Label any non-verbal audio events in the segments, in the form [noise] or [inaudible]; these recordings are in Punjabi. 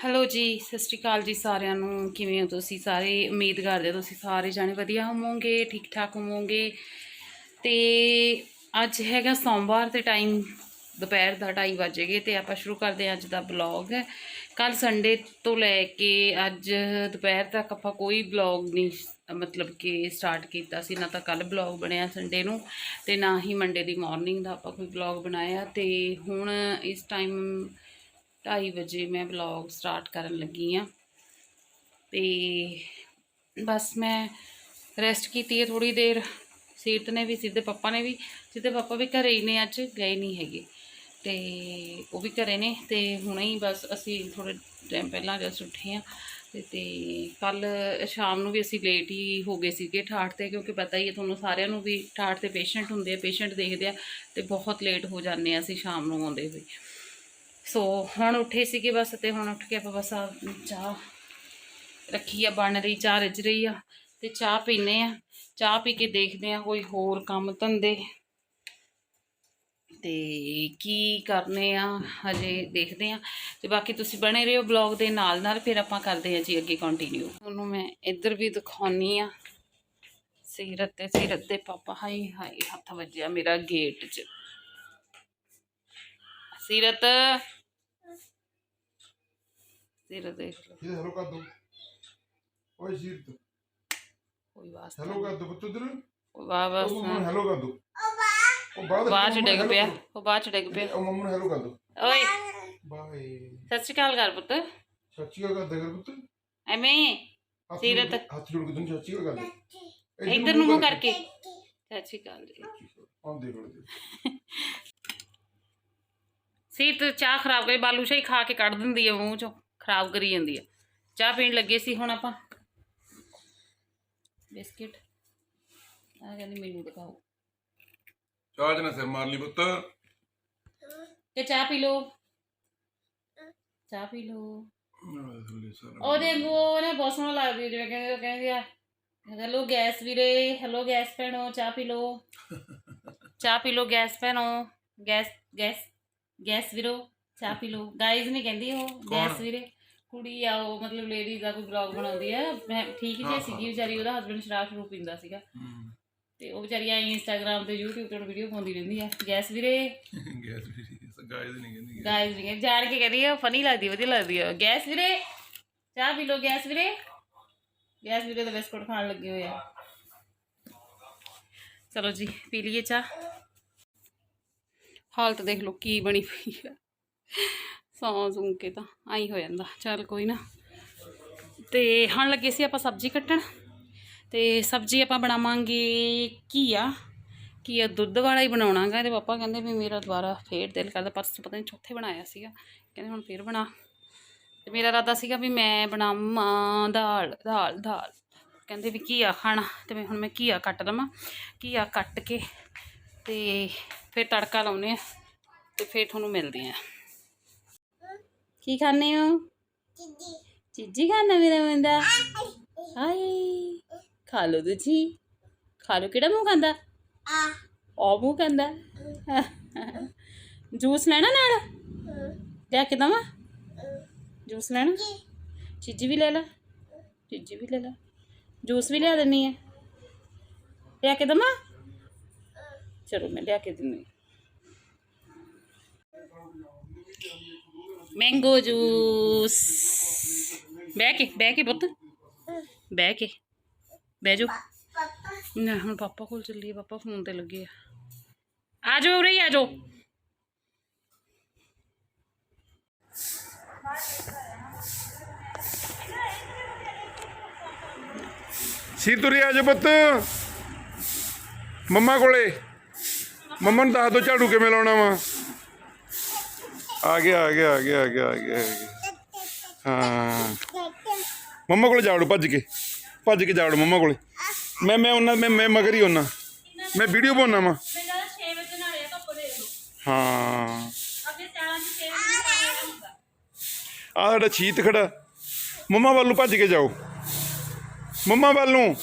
ਹੈਲੋ ਜੀ, ਸਤਿ ਸ਼੍ਰੀ ਅਕਾਲ ਜੀ ਸਾਰਿਆਂ ਨੂੰ। ਕਿਵੇਂ ਹੋ ਤੁਸੀਂ ਸਾਰੇ? ਉਮੀਦ ਕਰਦੇ ਹੋ ਤੁਸੀਂ ਸਾਰੇ ਜਾਣੇ ਵਧੀਆ ਹੋਵੋਗੇ ਠੀਕ ਠਾਕ ਹੋਵੋਗੇ। ਤੇ ਅੱਜ ਹੈਗਾ ਸੋਮਵਾਰ ਤੇ ਟਾਈਮ, ਦੁਪਹਿਰ ਦਾ 2:30 ਵਜੇਗੇ ਤੇ ਆਪਾਂ ਸ਼ੁਰੂ ਕਰਦੇ ਹਾਂ ਅੱਜ ਦਾ ਬਲੌਗ ਕੱਲ ਸੰਡੇ ਤੋਂ ਲੈ ਕੇ ਅੱਜ ਦੁਪਹਿਰ ਤੱਕ ਆਪਾਂ ਕੋਈ ਬਲੌਗ ਨਹੀਂ, ਮਤਲਬ ਕਿ ਸਟਾਰਟ ਕੀਤਾ ਸੀ। ਨਾ ਤਾਂ ਕੱਲ ਬਲੌਗ ਬਣਿਆ ਸੰਡੇ ਨੂੰ ਤੇ ਨਾ ਹੀ ਮੰਡੇ ਦੀ ਮਾਰਨਿੰਗ ਦਾ ਆਪਾਂ ਕੋਈ ਬਲੌਗ ਬਣਾਇਆ। ਤੇ ਹੁਣ ਇਸ ਟਾਈਮ 2:30 ਵਜੇ ਮੈਂ ਵਲੌਗ ਸਟਾਰਟ ਕਰਨ ਲੱਗੀ ਆ ਤੇ ਬਸ ਮੈਂ ਰੈਸਟ ਕੀਤੀ ਹੈ ਥੋੜੀ ਦੇਰ। ਸੀਰਤ ਨੇ ਵੀ, ਸਿੱਧੇ ਪਾਪਾ ਨੇ ਵੀ, ਸਿੱਧੇ ਪਾਪਾ ਵੀ ਘਰੇ ਹੀ ਨੇ, ਅੱਜ ਗਏ ਨਹੀਂ ਹੈਗੇ। ਤੇ ਉਹ ਵੀ ਘਰੇ ਨੇ, ਤੇ ਹੁਣੇ ਹੀ ਬਸ ਅਸੀਂ ਥੋੜੇ ਟਾਈਮ ਪਹਿਲਾਂ ਜਸ ਉੱਠੇ ਆ ਤੇ ਤੇ ਕੱਲ ਸ਼ਾਮ ਨੂੰ ਵੀ ਅਸੀਂ ਲੇਟ ਹੀ ਹੋ ਗਏ ਸੀਗੇ ਠਾਠ ਤੇ, ਕਿਉਂਕਿ ਪਤਾ ਹੀ ਹੈ ਤੁਹਾਨੂੰ ਸਾਰਿਆਂ ਨੂੰ ਵੀ ਠਾਠ ਤੇ ਪੇਸ਼ੈਂਟ ਹੁੰਦੇ ਆ ਪੇਸ਼ੈਂਟ ਦੇਖਦੇ ਆ, ਤੇ ਬਹੁਤ ਲੇਟ ਹੋ ਜਾਂਦੇ ਆ ਅਸੀਂ ਸ਼ਾਮ ਨੂੰ ਆਉਂਦੇ ਹੋਏ। ਸੋ ਹੁਣ ਉੱਠੇ ਸੀਗੇ ਬਸ ਤੇ ਹੁਣ ਉੱਠ ਕੇ ਆਪਾਂ ਬਸ ਆ ਚਾਹ ਰੱਖੀ ਆ, ਬਣ ਰਹੀ, ਚਾਹ ਰਿੱਝ ਰਹੀ ਆ ਤੇ ਚਾਹ ਪੀਨੇ ਆ। ਚਾਹ ਪੀ ਕੇ ਦੇਖਦੇ ਆ ਕੋਈ ਹੋਰ ਕੰਮ ਧੰਦੇ। ਤੇ ਕੀ ਕਰਨੇ ਆ ਹਜੇ ਦੇਖਦੇ ਆ। ਤੇ ਬਾਕੀ ਤੁਸੀਂ ਬਣੇ ਰਹੋ ਬਲੌਗ ਦੇ ਨਾਲ ਨਾਲ, ਫਿਰ ਆਪਾਂ ਕਰਦੇ ਆ ਜੀ ਅੱਗੇ ਕੰਟੀਨਿਊ ਤੁਹਾਨੂੰ ਮੈਂ ਇੱਧਰ ਵੀ ਦਿਖਾਉਣੀ ਆ। ਸੀਰਤ ਤੇ ਸੀਰਤ ਦੇ ਪਾਪਾ ਹਾਈ ਹਾਈ ਹੱਥ ਵੱਜਿਆ ਮੇਰਾ ਗੇਟ 'ਚ। ਸੀਰਤ ਸੀਰਤ ਦੇਖ ਲਓ ਇਹ ਹੈਲੋ ਕਰ ਦੋ ਓਏ ਸੀਰਤ ਕੋਈ ਵਾਸਤਾ ਹੈਲੋ ਕਰ ਦੋ ਪੁੱਤ ਉਧਰ ਉਹ ਵਾਹ ਬਸ ਉਹ ਮੰਮੂ ਹੈਲੋ ਕਰ ਦੋ ਉਹ ਬਾਅਦ ਬਾਅਦ ਚ ਡਿੱਗ ਪਿਆ ਉਹ ਬਾਅਦ ਚ ਡਿੱਗ ਪਿਆ ਉਹ ਮੰਮੂ ਨੂੰ ਹੈਲੋ ਕਰ ਦੋ ਓਏ ਬਾਏ ਸਤਿ ਸ਼੍ਰੀ ਅਕਾਲ ਕਰ ਪੁੱਤ ਸੱਚੀ ਗੱਲ ਕਰ ਦੇ ਕਰ ਪੁੱਤ ਐਵੇਂ ਹੱਥ ਸੀਰਤ। ਜੋੜ- ਹੱਥ ਜੋੜ ਕੇ ਤੈਨੂੰ ਸੱਚੀ ਗੱਲ ਕਰ ਦੇ ਇੱਧਰ ਨੂੰ ਮੂੰਹ ਕਰਕੇ ਸਤਿ ਸ਼੍ਰੀ ਅਕਾਲ ਜੀ ਆਉਂਦੇ ਰੋਦੇ ਸੀਤ ਚਾਹ ਖਰਾਬ ਕਰੀ ਬਾਲੂ ਸ਼ਾਹੀ ਖਾ ਕੇ ਕੱਢ ਦਿੰਦੀ ਹੈ ਮੂੰਹ ਚੋਂ ਖਰਾਬ ਕਰੀ ਜਾਂਦੀ ਹੈ ਚਾਹ ਪੀਣ ਲੱਗੇ ਸੀ ਹੁਣ ਆਪਾਂ। ਬਿਸਕਿਟ। ਆ ਕਹਿੰਦੀ ਮੈਨੂੰ ਦਿਖਾਓ। ਚਾਹ ਜਨਾ ਸਿਰ ਮਾਰ ਲਈ ਪੁੱਤ। ਤੇ ਚਾਹ ਪੀ ਲਓ। ਚਾਹ ਪੀ ਲਓ। ਉਹਦੇ ਉਹ ਨਾ ਬਹੁਤ ਸੋਹਣਾ ਲੱਗਦੀ ਜਿਵੇਂ ਕਹਿੰਦੇ ਕਹਿੰਦੀ ਆ ਹੈਲੋ ਗੈਸ ਵੀਰੇ ਹੈਲੋ ਗੈਸ ਭੈਣੋ ਚਾਹ ਪੀ ਲਓ। [laughs] ਚਾਹ ਪੀ ਲਓ ਗੈਸ ਭੈਣੋ ਗੈਸ ਗੈਸ ਗੈਸ ਵੀਰੋ ਚਾਹ ਪੀ ਲਓ। ਗਾਈਜ਼ ਨਹੀਂ ਕਹਿੰਦੀ ਉਹ ਗੈਸ? ਵੀਰੇ। ਕੁੜੀ ਆ ਉਹ ਮਤਲਬ ਲੇਡੀਜ਼ ਦਾ ਕੋਈ ਬਲੌਗ ਬਣਾਉਂਦੀ ਆ। ਮੈਂ ਠੀਕ ਹਾਂ, ਜਿਹੀ ਹਾਂ। ਸੀਗੀ ਵਿਚਾਰੀ ਉਹਦਾ ਹਸਬੰਡ ਸ਼ਰਾਬ ਸ਼ਰੂਬ ਪੀਂਦਾ ਸੀਗਾ। ਹੂੰ। ਤੇ ਉਹ ਵਿਚਾਰੀ ਆਈ ਇੰਸਟਾਗ੍ਰam ਤੇ YouTube ਤੇ ਵੀਡੀਓ ਪਾਉਂਦੀ ਰਹਿੰਦੀ ਆ। ਗੈਸ ਵੀਰੇ। ਗੈਸ ਵੀ ਗਾਇਜ਼ ਨਹੀਂ ਕਹਿੰਦੀ ਗਾਇਜ਼ ਵੀ ਕਹਿੰਦੇ- ਜਾਣ ਕੇ ਕਹਿੰਦੀ ਆ ਫਨੀ ਲੱਗਦੀ ਵਧੀਆ ਲੱਗਦੀ ਆ। ਗੈਸ ਵੀਰੇ ਚਾਹ ਪੀ ਲਓ ਗੈਸ ਵੀਰੇ। ਗੈਸ ਵੀਰੇ ਤਾਂ ਬਿਸਕੁਟ ਖਾਣ ਲੱਗੇ ਹੋਏ ਆ। ਚਲੋ ਜੀ ਪੀ ਲਈਏ ਚਾਹ। ਹਾਲਤ ਦੇਖ ਲਓ ਕੀ ਬਣੀ ਪਈ ਆ। ਸੌਂ ਸੂੰ ਕੇ ਤਾਂ ਆਈ ਹੋ ਜਾਂਦਾ। ਚੱਲ ਕੋਈ ਨਾ। ਤੇ ਹੁਣ ਲੱਗੇ ਸੀ ਆਪਾਂ ਸਬਜ਼ੀ ਕੱਟਣ। ਤੇ ਸਬਜ਼ੀ ਆਪਾਂ ਬਣਾਵਾਂਗੇ ਘੀਆ। ਘੀਆ ਦੁੱਧ ਵਾਲਾ ਹੀ ਬਣਾਉਣਾ ਗਾ ਇਹਦੇ ਪਾਪਾ ਕਹਿੰਦੇ ਵੀ ਮੇਰਾ ਦੁਬਾਰਾ ਫੇਰ ਦਿਲ ਕਰਦਾ। ਪਰਸੋਂ ਪਤਾ ਨਹੀਂ ਚੌਥੇ ਬਣਾਇਆ ਸੀਗਾ। ਕਹਿੰਦੇ ਹੁਣ ਫੇਰ ਬਣਾ। ਤੇ ਮੇਰਾ ਇਰਾਦਾ ਸੀਗਾ ਵੀ ਮੈਂ ਬਣਾਵਾਂ ਦਾਲ ਦਾਲ ਦਾਲ। ਕਹਿੰਦੇ ਵੀ ਘੀਆ ਖਾਣਾ। ਤੇ ਮੈਂ ਹੁਣ ਮੈਂ ਘੀਆ ਕੱਟ ਲਵਾਂ। ਘੀਆ ਕੱਟ ਕੇ ਤੇ ਫਿਰ ਤੜਕਾ ਲਾਉਨੇ ਆ ਤੇ ਫਿਰ ਤੁਹਾਨੂੰ ਮਿਲਦੇ ਆ ਕੀ ਖਾਣੇ ਹੋ? ਚੀਜੀ ਖਾਣਾ ਮੇਰਾ ਬੰਦਾ ਹਾਏ, ਖਾ ਲਓ ਤੁਸੀਂ। ਖਾ ਲਓ, ਕਿਹੜਾ ਮੂੰਹ ਖਾਂਦਾ? ਆ ਮੂੰਹ ਖਾਂਦਾ। ਜੂਸ ਲੈਣਾ ਨਾਲ? ਲਿਆ ਕੇ ਦਵਾਂ? ਜੂਸ ਲੈਣਾ? ਚੀਜੀ ਵੀ ਲੈ ਲੈ। ਚੀਜੀ ਵੀ ਲੈ ਲੈ। ਜੂਸ ਵੀ ਲਿਆ ਦਿੰਨੀ ਹੈ। ਲਿਆ ਕੇ ਦਵਾਂ? ਚਲੋ ਮੈਂ ਲਿਆ ਕੇ ਦਿੰਦੀ ਮੈਂਗੋ ਜੂਸ ਬਹਿ ਕੇ ਬਹਿ ਕੇ ਪੁੱਤ। ਬਹਿ ਕੇ। ਬਹਿ ਜਾਓ। ਨਾ, ਹੁਣ ਪਾਪਾ ਕੋਲ ਚੱਲੀਏ, ਪਾਪਾ ਫੋਨ ਤੇ ਲੱਗੇ ਆ। ਆ ਜਾਓ ਉਰੇ ਆ ਜਾਓ। ਸੀਰ ਤੁਰੀ ਆ ਜਾ ਪੁੱਤ। ਮੰਮਾ ਕੋਲੇ। ਮੰਮਾ ਨੂੰ ਦੱਸ ਦੋ ਝਾੜੂ ਕਿਵੇਂ ਲਾਉਣਾ ਵਾ। ਆ ਗਿਆ ਆ ਗਿਆ ਆ ਗਿਆ ਆ ਗਿਆ ਆ ਗਿਆ ਆ ਗਿਆ। ਹਾਂ। ਮੰਮਾ ਕੋਲ ਜਾੜੋ ਭੱਜ ਕੇ ਭੱਜ ਕੇ ਜਾੜੋ ਮੰਮਾ ਕੋਲੇ। ਮੈਂ ਮੈਂ ਉਹਨਾਂ, ਮੈਂ ਮੈਂ ਮਗਰ ਹੀ ਉਹਨਾਂ ਮੈਂ ਵੀਡੀਓ ਪਾਉਣਾ ਵਾ। ਹਾਂ। ਅੱਗੇ ਚਾਲਾਂ ਚ 6 ਵਜੇ ਨਾਲ ਹੁੰਦਾ ਆ ਸਾਡਾ ਛੀਤ ਖੜਾ। ਮੰਮਾ ਵੱਲ ਨੂੰ ਭੱਜ ਕੇ ਜਾਓ। ਮੰਮਾ ਵੱਲ ਨੂੰ।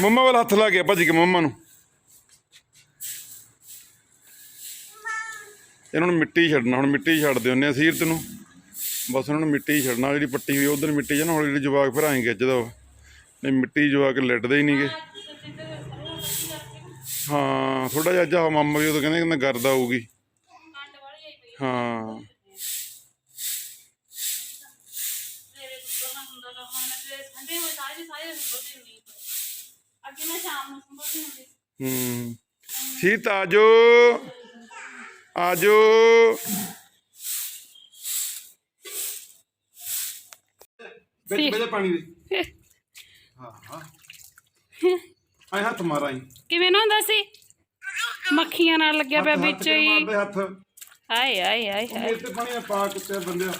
ਮੰਮਾ ਵੱਲ ਹੱਥ ਲਾ ਗਿਆ ਭੱਜ ਕੇ ਮੰਮਾ ਨੂੰ। ਇਹਨਾਂ ਨੂੰ ਮਿੱਟੀ ਛੱਡਣਾ ਹੁਣ ਮਿੱਟੀ ਛੱਡਦੇ ਹੁੰਨੇ ਆ ਸੀਰਤ ਨੂੰ। ਬਸ ਉਹਨਾਂ ਨੂੰ ਮਿੱਟੀ ਛੱਡਣਾ ਜਿਹੜੀ ਪੱਟੀ ਹੋਈ ਉਧਰ ਮਿੱਟੀ ਨਾ ਹੌਲੀ ਹੌਲੀ ਜਵਾਕ ਫਿਰ ਆਏਂ ਖਿੱਚਦਾ ਨਹੀਂ ਮਿੱਟੀ ਜਵਾਕ ਲਿਟਦੇ ਹੀ ਨਹੀਂਗੇ। ਹਾਂ ਥੋੜਾ ਜਿਹਾ ਅੱਜ ਆਹ ਮਾਮਾ ਵੀ ਉਦੋਂ ਕਹਿੰਦੇ ਕਹਿੰਦਾ ਗਰਦ ਆਊਗੀ। ਹਾਂ। ਹੂੰ। ਸੀਤ ਆਜੋ ਆਜੋ। ਵਿੱਚ ਵਿੱਚ ਪਾਣੀ ਦੇ ਹਾਂ। ਹਾਂ ਆਏ ਹੱਥ ਮਾਰਾਂ ਹੀ ਕਿਵੇਂ ਨਾ ਹੁੰਦਾ ਸੀ? ਮੱਖੀਆਂ ਨਾਲ ਲੱਗਿਆ ਪਿਆ ਵਿੱਚ ਹੀ। ਮਾਰਦੇ ਹੱਥ। ਹਾਏ ਹਾਏ ਹਾਏ ਹਾਏ ਮੇਰੇ ਤੇ ਪਾਣੀ ਪਾ ਕੁੱਤੇ ਬੰਦਿਆ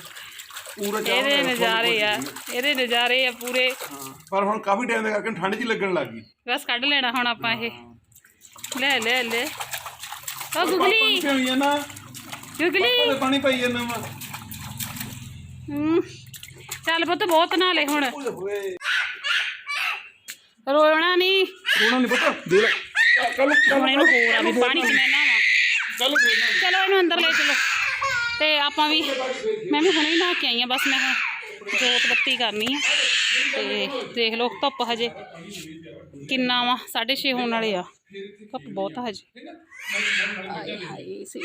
ਪੂਰਾ ਚਾਹ ਇਹਦੇ ਨਜ਼ਾਰੇ ਆ ਇਹਦੇ ਨਜ਼ਾਰੇ ਆ ਪੂਰੇ। ਪਰ ਹੁਣ ਕਾਫੀ ਟਾਈਮ ਦੇ ਕਰਕੇ ਠੰਡ ਜੀ ਲੱਗਣ ਲੱਗ ਗਈ। ਬਸ ਕੱਢ ਲੈਣਾ ਹੁਣ ਆਪਾਂ ਇਹ। ਲੈ ਲੈ ਲੈ। ਪਾਣੀ ਗੁਗਲੀ। ਪਈ ਆ ਨਾ ਗੁਗਲੀ। ਉਹਦੇ ਪਾਣੀ ਪਈ ਜਾਂਦਾ ਵਾ ਹੂੰ। ਚੱਲ ਪੁੱਤ ਬਹੁਤ ਨਾ ਲੈ ਹੁਣ। ਓਏ ਰੋਣਾ ਨਹੀਂ। ਰੋਣਾ ਨਹੀਂ ਪਤਾ। ਦੇ ਲੈ। ਕੱਲ ਹੁਣ ਇਹਨੂੰ ਹੋਰ ਆ ਵੀ ਪਾਣੀ ਕਿਵੇਂ ਨਾ ਵਾ ਕੱਲ ਫੇਰਨਾ ਚਲੋ ਇਹਨੂੰ ਅੰਦਰ ਲੈ ਚਲੋ। ਤੇ ਆਪਾਂ ਵੀ ਮੈਂ ਵੀ ਹੁਣੇ ਹੀ ਨਹਾ ਕੇ ਆਈ ਆ ਬਸ ਮੈਂ ਹੁਣ ਜੋਤ ਬੱਤੀ ਕਰਨੀ ਆ। ਤੇ ਦੇਖ ਲਓ ਧੁੱਪ ਹਜੇ ਕਿੰਨਾ ਵਾ 6:30 ਹੋਣ ਵਾਲੇ ਆ। ਧੁੱਪ ਬਹੁਤ ਆ ਹਜੇ ਆਏ ਹਾਏ ਸੀ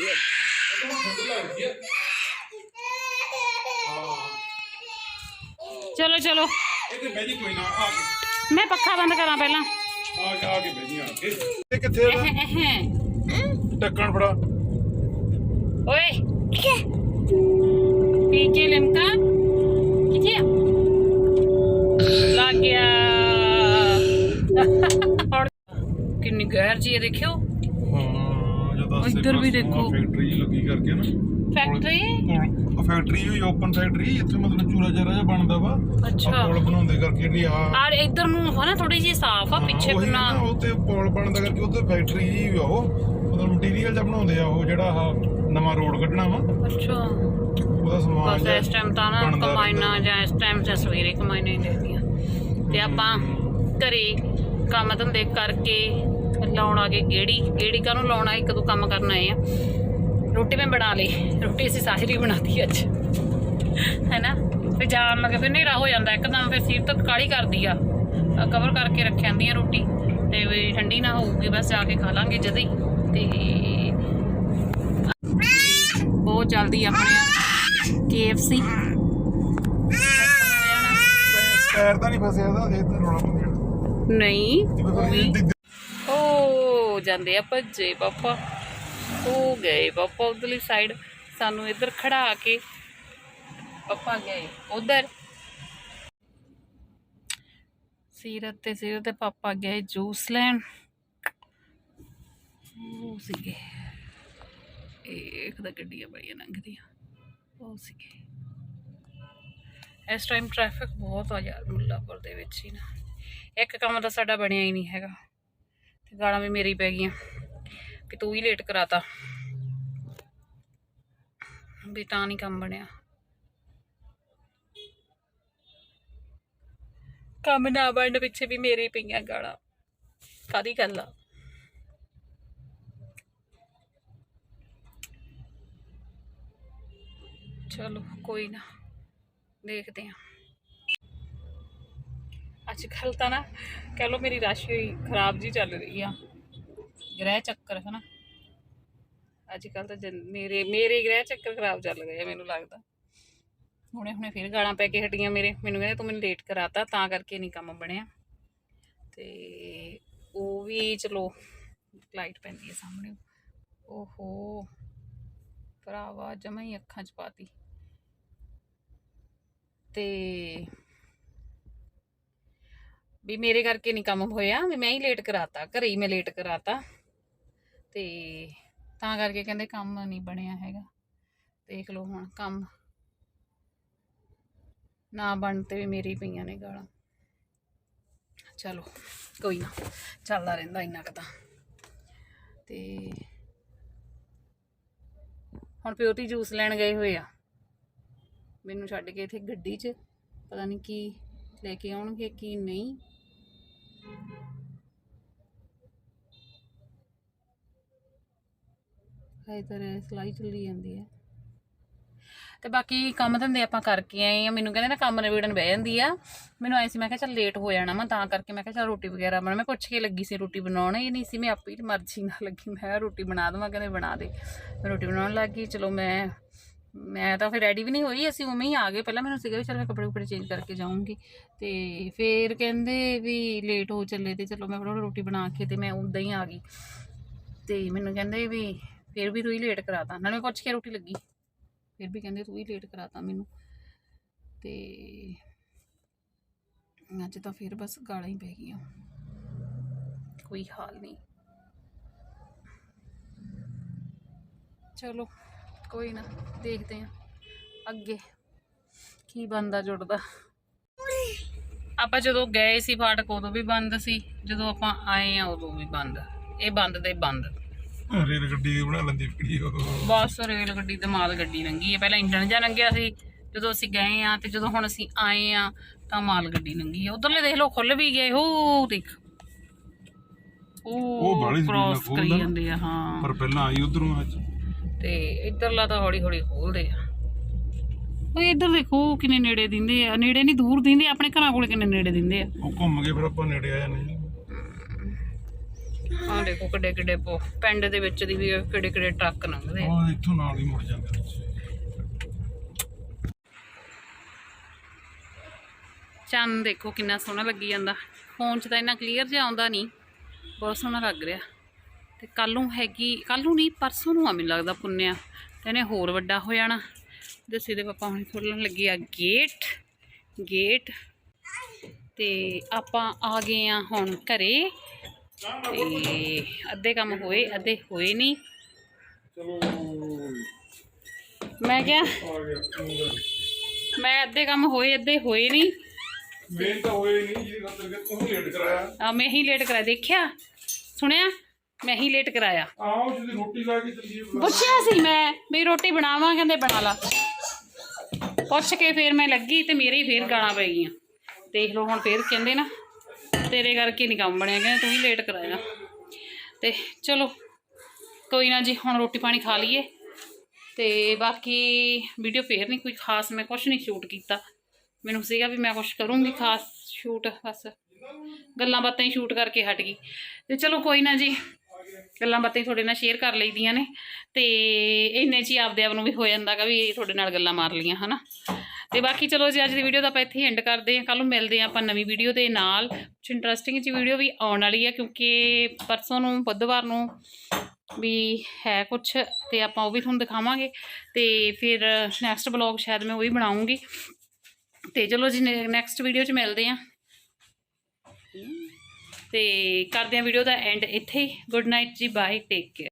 ਚਲੋ ਚਲੋ ਇਹ ਤੇ ਬਹਿ ਜੀ ਕੋਈ ਨਾ ਆ ਕੇ ਮੈਂ ਕਿੰਨੀ ਗਹਿਰ ਜੀ ਹੈ ਦੇਖਿਓ। ਹਾਂ ਜਦੋਂ ਇੱਧਰ ਵੀ ਦੇਖੋ। ਫੈਕਟਰੀ ਲੱਗੀ ਕਰਕੇ ਨਾ। ਫੈਕਟਰੀ ਉਹ ਫੈਕਟਰੀ ਹੋਈ ਓਪਨ ਫੈਕਟਰੀ ਇੱਥੇ ਮਤਲਬ ਚੂਰਾ ਚਾਰਾ ਜਿਹਾ ਬਣਦਾ ਵਾ। ਅੱਛਾ। ਪੌਲ ਬਣਾਉਂਦੇ ਕਰਕੇ ਜਿਹੜੀ ਆ ਆਰ ਇੱਧਰ ਨੂੰ ਹੋ ਨਾ ਥੋੜੀ ਜਿਹੀ ਸਾਫ਼ ਆ ਪਿੱਛੇ ਨਾ ਉਹ ਤੇ ਪੌਲ ਬਣਦਾ ਕਰਕੇ ਉੱਥੇ ਫੈਕਟਰੀ ਹੀ ਆ ਉਹ। ਮਤਲਬ ਮਟੀਰੀਅਲ ਜਿਹਾ ਬਣਾਉਂਦੇ ਆ ਉਹ ਜਿਹੜਾ ਆ ਨਵਾਂ ਰੋਡ ਕੱਢਣਾ ਵਾ। ਅੱਛਾ। ਉਹਦਾ ਸਮਾਨ ਬਸ ਜਿਹਾ ਇਸ ਟਾਈਮ ਤਾਂ ਨਾ ਬਣਦਾ ਕਮਾਈਨਾ ਜਾਂ ਇਸ ਟਾਈਮ ਜਾਂ ਸਵੇਰੇ ਕਮਾਈਨਾ ਹੀ ਲੈਂਦੀਆਂ ਤੇ ਆਪਾਂ ਘਰੇ ਕੰਮ ਧੰਦੇ ਕਰਕੇ ਲਾਉਣ ਆ ਕੇ ਗੇੜੀ ਗੇੜੀ ਕਾਹਨੂੰ ਲਾਉਣਾ ਇੱਕ ਦੋ ਕੰਮ ਕਰਨ ਆਏ ਆ। ਰੋਟੀ ਮੈਂ ਬਣਾ ਲਈ ਰੋਟੀ ਅਸੀਂ ਸਾਜਰੀ ਬਣਾਤੀ ਅੱਜ। ਹੈਨਾ? ਫਿਰ ਜਾਣ ਲੱਗੇ ਫਿਰ ਹਨੇਰਾ ਹੋ ਜਾਂਦਾ ਇੱਕਦਮ ਫਿਰ ਸੀਟ ਤੱਕ ਕਾਲੀ ਕਰਦੀ ਆ। ਕਵਰ ਕਰਕੇ ਰੱਖ ਆਂਦੀ ਆ ਰੋਟੀ ਤੇ ਵੀ ਠੰਡੀ ਨਾ ਹੋਊਗੀ ਬਸ ਜਾ ਕੇ ਖਾ ਲਾਂਗੇ ਜਦ। ਹੀ ਤੇ ਬਹੁਤ ਜਲਦੀ ਆਪਣੇ KFC ਪੈਰ ਤਾਂ ਨਹੀਂ ਫਸਿਆ ਇਹਦਾ ਇਹ ਤਾਂ ਰੋਣਾ ਨਹੀਂ ਹੋ ਜਾਂਦੇ ਆ ਭੱਜੇ ਪਾਪਾ ਹੋ ਗਏ, ਪਾਪਾ ਉਧਰਲੀ ਸਾਈਡ ਸਾਨੂੰ ਇੱਧਰ ਖੜਾ ਕੇ ਪਾਪਾ ਗਏ, ਉਧਰ। ਸੀਰਤ ਤੇ ਸੀਰਤ ਤੇ ਪਾਪਾ ਗਏ ਜੂਸ ਲੈਣ। ਉਹ ਸੀਗੇ। ਇੱਕ ਤਾਂ ਗੱਡੀਆਂ ਬੜੀਆਂ ਲੰਘਦੀਆਂ। ਉਹ ਸੀਗੇ। ਇਸ ਟਾਈਮ ਟ੍ਰੈਫਿਕ ਬਹੁਤ ਆ ਯਾਰ, ਮੁੱਲਾਪੁਰ ਦੇ ਵਿੱਚ ਹੀ ਨਾ। ਇੱਕ ਕੰਮ ਤਾਂ ਸਾਡਾ ਬਣਿਆ ਹੀ ਨਹੀਂ ਹੈਗਾ। ਗਾਲਾਂ ਵੀ ਮੇਰੀ ਪੈ ਗਈਆਂ ਕਿ ਤੂੰ ਹੀ ਲੇਟ ਕਰਾਤਾ। ਵੀ ਤਾਂ ਨਹੀਂ ਕੰਮ ਬਣਿਆ। ਕੰਮ ਨਾ ਬਣਨ ਪਿੱਛੇ ਵੀ ਮੇਰੇ ਪਈਆਂ ਗਾਲਾਂ। ਕਾਦੀ ਗੱਲ ਆ? ਚਲੋ, ਕੋਈ ਨਾ। ਦੇਖਦੇ ਹਾਂ ਅੱਜ ਕੱਲ ਤਾਂ ਨਾ ਕਹਿ ਲਓ ਮੇਰੀ ਰਾਸ਼ੀ ਖਰਾਬ ਜੀ ਚੱਲ ਰਹੀ ਆ। ਗ੍ਰਹਿ ਚੱਕਰ ਹੈ ਨਾ ਅੱਜ ਕੱਲ ਤਾਂ ਜਨ- ਮੇਰੇ ਮੇਰੇ ਗ੍ਰਹਿ ਚੱਕਰ ਖਰਾਬ ਚੱਲ ਰਹੇ ਆ ਮੈਨੂੰ ਲੱਗਦਾ। ਹੁਣੇ ਹੁਣੇ ਫਿਰ ਗਾਲਾਂ ਪੈ ਕੇ ਹਟੀਆਂ ਮੇਰੇ। ਮੈਨੂੰ ਕਹਿੰਦੇ ਤੂੰ ਮੈਨੂੰ ਲੇਟ ਕਰਾਤਾ, ਤਾਂ ਕਰਕੇ ਨਹੀਂ ਕੰਮ ਬਣਿਆ। ਤੇ ਉਹ ਵੀ ਚਲੋ ਲਾਈਟ ਪੈਂਦੀ ਹੈ ਸਾਹਮਣੇ। ਓਹੋ, ਭਰਾਵਾ ਜਮਾ ਹੀ ਅੱਖਾਂ 'ਚ ਪਾਤੀ। ਤੇ ਵੀ ਮੇਰੇ ਕਰਕੇ ਨਹੀਂ ਕੰਮ ਹੋਇਆ, ਵੀ ਮੈਂ ਹੀ ਲੇਟ ਕਰਾਤਾ, ਘਰੇ ਹੀ ਮੈਂ ਲੇਟ ਕਰਾਤਾ। ਤੇ ਤਾਂ ਕਰਕੇ ਕਹਿੰਦੇ ਕੰਮ ਨਹੀਂ ਬਣਿਆ ਹੈਗਾ। ਦੇਖ ਲਓ ਹੁਣ ਕੰਮ। ਨਾ ਬਣ ਤੇ ਵੀ ਮੇਰੀ ਪਈਆਂ ਨੇ ਗਾਲਾਂ। ਚਲੋ, ਕੋਈ ਨਾ, ਚੱਲਦਾ ਰਹਿੰਦਾ ਇੰਨਾ ਕੁ ਤਾਂ। ਤੇ ਹੁਣ ਪਿਓਤੀ ਜੂਸ ਲੈਣ ਗਏ ਹੋਏ ਆ। ਮੈਨੂੰ ਛੱਡ ਕੇ ਇੱਥੇ ਗੱਡੀ 'ਚ, ਪਤਾ ਨਹੀਂ ਕੀ ਲੈ ਕੇ ਆਉਣਗੇ, ਕੀ ਨਹੀਂ। ਹਾਈ ਤਰ੍ਹਾਂ ਸਲਾਈ ਚੱਲੀ ਜਾਂਦੀ ਹੈ। ਤੇ ਬਾਕੀ ਕੰਮ ਧੰਦੇ ਆਪਾਂ ਕਰਕੇ ਆਏ ਆ ਮੈਨੂੰ ਕਹਿੰਦੇ ਨਾ ਕੰਮ ਨਵੇੜਨ ਬਹਿ ਜਾਂਦੀ ਆ। ਮੈਨੂੰ ਐ ਸੀ, ਮੈਂ ਕਿਹਾ ਚੱਲ ਲੇਟ ਹੋ ਜਾਣਾ ਮੈਂ ਤਾਂ ਕਰਕੇ ਮੈਂ ਕਿਹਾ ਚੱਲ ਰੋਟੀ ਵਗੈਰਾ ਬਣਾ ਮੈਂ ਪੁੱਛ ਕੇ ਲੱਗੀ ਸੀ, ਰੋਟੀ ਬਣਾਉਣ ਇਹ ਨਹੀਂ ਸੀ। ਮੈਂ ਆਪੇ ਮਰਜ਼ੀ ਨਾਲ ਲੱਗੀ। ਮੈਂ ਕਿਹਾ ਰੋਟੀ ਬਣਾ ਦਵਾਂ, ਕਹਿੰਦੇ ਬਣਾ ਦੇ। ਮੈਂ ਰੋਟੀ ਬਣਾਉਣ ਲੱਗ ਗਈ। ਚਲੋ ਮੈਂ ਮੈਂ ਤਾਂ ਫਿਰ ਰੈਡੀ ਵੀ ਨਹੀਂ ਹੋਈ, ਅਸੀਂ ਉਵੇਂ ਹੀ ਆ ਗਏ। ਪਹਿਲਾਂ ਮੈਨੂੰ ਸੀਗਾ ਵੀ ਚਲ ਮੈਂ ਕੱਪੜੇ ਕੁਪੜੇ ਚੇਂਜ ਕਰਕੇ ਜਾਊਂਗੀ। ਤੇ ਫਿਰ ਕਹਿੰਦੇ ਵੀ ਲੇਟ ਹੋ ਚੱਲੇ ਤੇ ਚਲੋ ਮੈਂ ਫਟਾਫਟ ਰੋਟੀ ਬਣਾ ਕੇ ਤੇ ਮੈਂ ਉਦਾਂ ਹੀ ਆ ਗਈ। ਤੇ ਮੈਨੂੰ ਕਹਿੰਦੇ ਵੀ ਫਿਰ ਵੀ ਤੂੰ ਹੀ ਲੇਟ ਕਰਾਤਾ। ਨਾਲੇ ਪੁੱਛ ਕੇ ਰੋਟੀ ਲੱਗੀ। ਫਿਰ ਵੀ ਕਹਿੰਦੇ ਤੂੰ ਹੀ ਲੇਟ ਕਰਾਤਾ ਮੈਨੂੰ। ਤੇ ਅੱਜ ਤਾਂ ਫਿਰ ਬਸ ਗਾਲਾਂ ਹੀ ਪੈ ਗਈਆਂ। ਕੋਈ ਹਾਲ ਨਹੀਂ। ਚਲੋ। ਕੋਈ ਨਾ ਦੇਖਦੇ ਆ ਅੱਗੇ ਕੀ ਬੰਦਾ ਜੁੜਦਾ। ਆਪਾਂ ਜਦੋਂ ਗਏ ਸੀ ਫਾਟਕ ਉਦੋਂ ਵੀ ਬੰਦ ਸੀ ਜਦੋਂ ਆਪਾਂ ਆਏ ਆ ਉਦੋਂ ਵੀ ਬੰਦ। ਇਹ ਬੰਦ ਤੇ ਬੰਦ। ਰੇਲ ਗੱਡੀ ਦੀ ਬਣਾ ਲੈਂਦੀ ਵੀਡੀਓ ਬੱਸ ਰੇਲ ਗੱਡੀ ਤੇ ਮਾਲ ਗੱਡੀ ਲੰਘੀ ਹੈ ਪਹਿਲਾਂ ਇੰਜਣ ਜਾਂ ਲੰਘਿਆ ਸੀ ਜਦੋਂ ਅਸੀਂ ਗਏ ਆ ਤੇ ਜਦੋਂ ਹੁਣ ਅਸੀਂ ਆਏ ਆ ਤਾਂ ਮਾਲ ਗੱਡੀ ਲੰਘੀ ਹੈ ਉਧਰਲੇ ਦੇਖ ਲਓ ਖੁੱਲ ਵੀ ਗਏ। ਹੋ ਦੇਖ। ਉਹ ਨਾਲ ਕ੍ਰਾਸ ਕਰੀ ਖੋਲਦਾ। ਜਾਂਦੇ ਆ ਹਾਂ। ਪਰ ਪਹਿਲਾਂ ਆਈ ਉਧਰੋਂ ਅੱਜ। ਤੇ ਇੱਧਰਲਾ ਤਾਂ ਹੌਲੀ ਹੌਲੀ ਖੋਲਦੇ ਆ। ਉਹ ਇੱਧਰ ਦੇਖੋ ਕਿੰਨੇ ਨੇੜੇ ਦਿੰਦੇ ਆ? ਨੇੜੇ ਨਹੀਂ ਦੂਰ ਦਿੰਦੇ ਆ, ਆਪਣੇ ਘਰਾਂ ਕੋਲ ਕਿੰਨੇ ਨੇੜੇ ਦਿੰਦੇ ਆ? ਉਹ ਘੁੰਮ ਕੇ ਫਿਰ ਆਪਾਂ ਨੇੜੇ ਆ ਜਾਂਦੇ ਆਹ ਦੇਖੋ ਕਿੱਡੇ ਕਿੱਡੇ ਪੋ ਪਿੰਡ ਦੇ ਵਿੱਚ ਦੀ ਵੀ ਕਿੱਡੇ ਕਿੱਡੇ ਟਰੱਕ ਲੰਘਦੇ ਆ। ਉਹ ਇੱਥੋਂ ਨਾਲ ਹੀ ਮੁੜ ਜਾਂਦੇ ਨੇ ਚੰਨ ਦੇਖੋ ਕਿੰਨਾ ਸੋਹਣਾ ਲੱਗੀ ਜਾਂਦਾ। ਫੋਨ 'ਚ ਤਾਂ ਇੰਨਾ ਕਲੀਅਰ ਜਿਹਾ ਆਉਂਦਾ ਨਹੀਂ। ਬਹੁਤ ਸੋਹਣਾ ਲੱਗ ਰਿਹਾ। ਤੇ ਕੱਲ ਨੂੰ ਹੈਗੀ ਕੱਲ ਨੂੰ ਨਹੀਂ ਪਰਸੋਂ ਨੂੰ ਆ ਮੈਨੂੰ ਲੱਗਦਾ ਪੁੰਨਿਆ। ਤੇ ਇਹਨੇ ਹੋਰ ਵੱਡਾ ਹੋ ਜਾਣਾ। ਦਸੇ ਦੇ ਪਾਪਾ ਹੁਣ ਖੋਲਣ ਲੱਗੇ ਆ ਗੇਟ ਗੇਟ ਤੇ ਆਪਾਂ ਆ ਗਏ ਆ ਹੁਣ ਘਰੇ। ਤੇ ਅੱਧੇ ਕੰਮ ਹੋਏ ਅੱਧੇ ਹੋਏ ਨਹੀਂ। ਚਲੋ ਮੈਂ ਕਿਹਾ ਮੈਂ ਅੱਧੇ ਕੰਮ ਹੋਏ ਅੱਧੇ ਹੋਏ ਨਹੀਂ। ਮੇਨ ਤਾਂ ਹੋਏ ਨਹੀਂ ਜਿਹਦੀ ਕਿ ਤੂੰ ਲੇਟ ਕਰਾਇਆ। ਆ ਮੈਂ ਹੀ ਲੇਟ ਕਰਾਇਆ ਦੇਖਿਆ? ਸੁਣਿਆ? ਮੈਂ ਹੀ ਲੇਟ ਕਰਾਇਆ। ਆਓ ਜਿਹਦੀ ਰੋਟੀ ਲਾ ਕੇ ਚੱਲੀਏ ਪੁੱਛਿਆ ਸੀ ਮੈਂ ਵੀ ਰੋਟੀ ਬਣਾਵਾਂ ਕਹਿੰਦੇ ਬਣਾ ਲਾ। ਪੁੱਛ ਕੇ ਫਿਰ ਮੈਂ ਲੱਗੀ ਤੇ ਮੇਰੇ ਹੀ ਫੇਰ ਗਾਲਾਂ ਪੈ ਗਈਆਂ। ਦੇਖ ਲਓ ਹੁਣ ਫੇਰ ਕਹਿੰਦੇ ਨਾ ਤੇਰੇ ਕਰਕੇ ਨਹੀਂ ਕੰਮ ਬਣਿਆ ਕਹਿੰਦੇ ਤੂੰ ਹੀ ਲੇਟ ਕਰਾਇਆ। ਤੇ ਚਲੋ ਕੋਈ ਨਾ ਜੀ ਹੁਣ ਰੋਟੀ ਪਾਣੀ ਖਾ ਲਈਏ। ਤੇ ਬਾਕੀ ਵੀਡੀਓ ਫੇਰ ਨਹੀਂ ਕੋਈ ਖਾਸ ਮੈਂ ਕੁਝ ਨਹੀਂ ਸ਼ੂਟ ਕੀਤਾ। ਮੈਨੂੰ ਸੀਗਾ ਵੀ ਮੈਂ ਕੁਝ ਕਰੂੰਗੀ ਖਾਸ ਸ਼ੂਟ ਬਸ। ਗੱਲਾਂ ਬਾਤਾਂ ਹੀ ਸ਼ੂਟ ਕਰਕੇ ਹਟ ਗਈ। ਤੇ ਚਲੋ ਕੋਈ ਨਾ ਜੀ ਗੱਲਾਂ ਬਾਤਾਂ ਹੀ ਤੁਹਾਡੇ ਨਾਲ ਸ਼ੇਅਰ ਕਰ ਲਈਦੀਆਂ ਨੇ ਤੇ ਇੰਨੇ ਚ ਹੀ ਆਪਦੇ ਆਪ ਨੂੰ ਵੀ ਹੋ ਜਾਂਦਾਗਾ ਵੀ ਤੁਹਾਡੇ ਨਾਲ ਗੱਲਾਂ ਮਾਰ ਲੀਆਂ ਹਨਾ? ਤੇ ਬਾਕੀ ਚਲੋ ਜੀ, ਅੱਜ ਦੀ ਵੀਡੀਓ ਦਾ ਆਪਾਂ ਇੱਥੇ ਐਂਡ ਕਰਦੇ ਹਾਂ। ਕੱਲ ਨੂੰ ਮਿਲਦੇ ਹਾਂ ਆਪਾਂ ਨਵੀਂ ਵੀਡੀਓ ਦੇ ਨਾਲ। ਕੁਛ ਇੰਟਰਸਟਿੰਗ ਜੀ ਵੀਡੀਓ ਵੀ ਆਉਣ ਵਾਲੀ ਹੈ ਕਿਉਂਕਿ ਪਰਸੋਂ ਨੂੰ, ਬੁੱਧਵਾਰ ਨੂੰ ਵੀ ਹੈ ਕੁਛ ਤੇ ਆਪਾਂ ਉਹ ਵੀ ਤੁਹਾਨੂੰ ਦਿਖਾਵਾਂਗੇ। ਤੇ ਫਿਰ ਨੈਕਸਟ ਬਲੌਗ ਸ਼ਾਇਦ ਮੈਂ ਉਹ ਵੀ ਬਣਾਉਂਗੀ। ਤੇ ਚਲੋ ਜੀ ਨੈਕਸਟ ਵੀਡੀਓ 'ਚ ਮਿਲਦੇ ਹਾਂ। ਤੇ ਕਰਦੇ ਹਾਂ ਵੀਡੀਓ ਦਾ ਐਂਡ ਇੱਥੇ ਹੀ। Good night ji bye take care